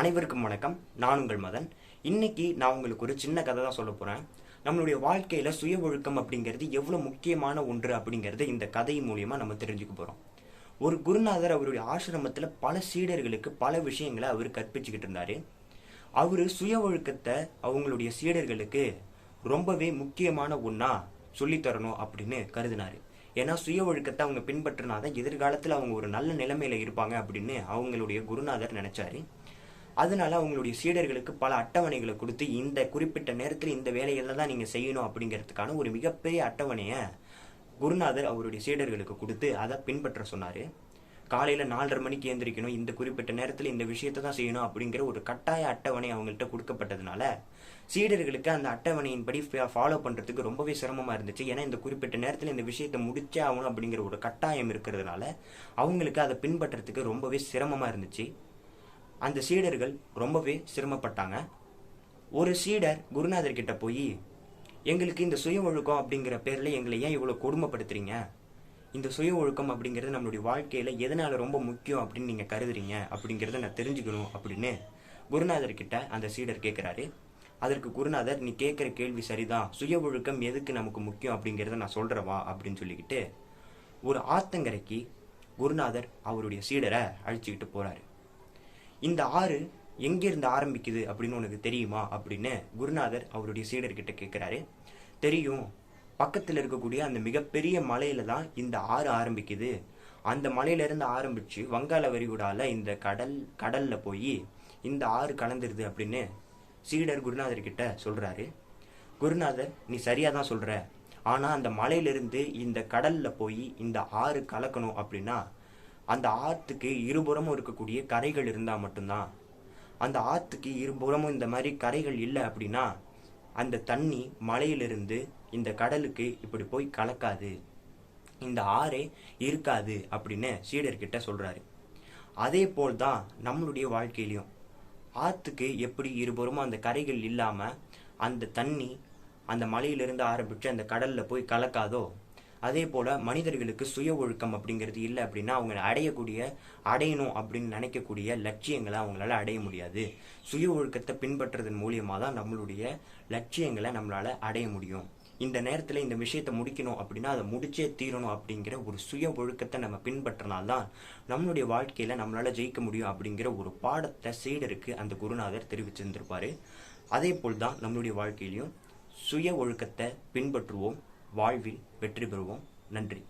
அனைவருக்கும் வணக்கம். நான் உங்கள் மதன். இன்னைக்கு நான் உங்களுக்கு ஒரு சின்ன கதை தான் சொல்ல போறேன். நம்மளுடைய வாழ்க்கையில சுய ஒழுக்கம் அப்படிங்கிறது எவ்வளவு முக்கியமான ஒன்று அப்படிங்கறத இந்த கதை மூலியமா நம்ம தெரிஞ்சுக்க போறோம். ஒரு குருநாதர் அவருடைய ஆசிரமத்துல பல சீடர்களுக்கு பல விஷயங்களை அவர் கற்பிச்சுக்கிட்டு இருந்தாரு. அவரு சுய ஒழுக்கத்தை அவங்களுடைய சீடர்களுக்கு ரொம்பவே முக்கியமான ஒன்றா சொல்லித்தரணும் அப்படின்னு கருதினாரு. ஏன்னா சுய ஒழுக்கத்தை அவங்க பின்பற்றினாதான் எதிர்காலத்தில் அவங்க ஒரு நல்ல நிலைமையில இருப்பாங்க அப்படின்னு அவங்களுடைய குருநாதர் நினைச்சாரு. அதனால அவங்களுடைய சீடர்களுக்கு பல அட்டவணைகளை கொடுத்து இந்த குறிப்பிட்ட நேரத்தில் இந்த வேலைகளை தான் நீங்கள் செய்யணும் அப்படிங்கிறதுக்கான ஒரு மிகப்பெரிய அட்டவணையை குருநாதர் அவருடைய சீடர்களுக்கு கொடுத்து அதை பின்பற்ற சொன்னார். காலையில் நாலரை மணிக்கு எந்திரிக்கணும். இந்த குறிப்பிட்ட நேரத்தில் இந்த விஷயத்தை தான் செய்யணும் அப்படிங்கிற ஒரு கட்டாய அட்டவணை அவங்கள்ட்ட கொடுக்கப்பட்டதுனால சீடர்களுக்கு அந்த அட்டவணையின்படி ஃபாலோ பண்ணுறதுக்கு ரொம்பவே சிரமமாக இருந்துச்சு. ஏன்னா இந்த குறிப்பிட்ட நேரத்தில் இந்த விஷயத்தை முடிச்சே ஆகணும் அப்படிங்கிற ஒரு கட்டாயம் இருக்கிறதுனால அவங்களுக்கு அதை பின்பற்றுறதுக்கு ரொம்பவே சிரமமாக இருந்துச்சு. அந்த சீடர்கள் ரொம்பவே சிரமப்பட்டாங்க. ஒரு சீடர் குருநாதர் கிட்ட போய் எங்களுக்கு இந்த சுய ஒழுக்கம் அப்படிங்கிற பேரில் எங்களை ஏன் இவ்வளோ கொடுமைப்படுத்துறீங்க? இந்த சுய ஒழுக்கம் அப்படிங்கிறது நம்மளுடைய வாழ்க்கையில் எதனால் ரொம்ப முக்கியம் அப்படின்னு நீங்கள் கருதுறீங்க? அப்படிங்கிறத நான் தெரிஞ்சுக்கணும் அப்படின்னு குருநாதர் கிட்ட அந்த சீடர் கேட்குறாரு அதற்கு குருநாதர் நீ கேட்குற கேள்வி சரிதான். சுய ஒழுக்கம் எதுக்கு நமக்கு முக்கியம் அப்படிங்கிறத நான் சொல்கிறவா அப்படின்னு சொல்லிக்கிட்டு ஒரு ஆத்தங்கரைக்கு குருநாதர் அவருடைய சீடரை அழிச்சுக்கிட்டு போகிறாரு இந்த ஆறு எங்கேருந்து ஆரம்பிக்குது அப்படின்னு உனக்கு தெரியுமா? அப்படின்னு குருநாதர் அவருடைய சீடர்கிட்ட கேட்குறாரு தெரியும். பக்கத்தில் இருக்கக்கூடிய அந்த மிகப்பெரிய மலையில தான் இந்த ஆறு ஆரம்பிக்குது. அந்த மலையிலேருந்து ஆரம்பித்து வங்காள விரிகுடால இந்த கடல் கடலில் போய் இந்த ஆறு கலந்துருது அப்படின்னு சீடர் குருநாதர்கிட்ட சொல்கிறாரு குருநாதர் நீ சரியாக தான் சொல்கிற ஆனால் அந்த மலையிலிருந்து இந்த கடலில் போய் இந்த ஆறு கலக்கணும் அப்படின்னா அந்த ஆற்றுக்கு இருபுறமும் இருக்கக்கூடிய கரைகள் இருந்தால் மட்டும்தான். அந்த ஆற்றுக்கு இருபுறமும் இந்த மாதிரி கரைகள் இல்லை அப்படின்னா அந்த தண்ணி மலையிலிருந்து இந்த கடலுக்கு இப்படி போய் கலக்காது. இந்த ஆறே இருக்காது அப்படின்னு சீடர்கிட்ட சொல்கிறாரு அதே போல் தான் நம்மளுடைய வாழ்க்கையிலையும். ஆற்றுக்கு எப்படி இருபுறமும் அந்த கரைகள் இல்லாமல் அந்த தண்ணி அந்த மலையிலிருந்து ஆரம்பித்து அந்த கடலில் போய் கலக்காதோ அதே போல மனிதர்களுக்கு சுய ஒழுக்கம் அப்படிங்கிறது இல்லை அப்படின்னா அவங்க அடையக்கூடிய அடையணும் அப்படின்னு நினைக்கக்கூடிய லட்சியங்களை அவங்களால அடைய முடியாது. சுய ஒழுக்கத்தை பின்பற்றுறதன் மூலியமா தான் நம்மளுடைய லட்சியங்களை நம்மளால அடைய முடியும். இந்த நேரத்தில் இந்த விஷயத்தை முடிக்கணும் அப்படின்னா அதை முடிச்சே தீரணும் அப்படிங்கிற ஒரு சுய ஒழுக்கத்தை நம்ம பின்பற்றினால்தான் நம்மளுடைய வாழ்க்கையில நம்மளால ஜெயிக்க முடியும் அப்படிங்கிற ஒரு பாடத்தை சீடருக்கு அந்த குருநாதர் தெரிவிச்சிருந்திருப்பாரு. அதே போல் தான் நம்மளுடைய வாழ்க்கையிலையும் சுய ஒழுக்கத்தை பின்பற்றுவோம். வாழ்வில் வெற்றி பெறுவோம். நன்றி.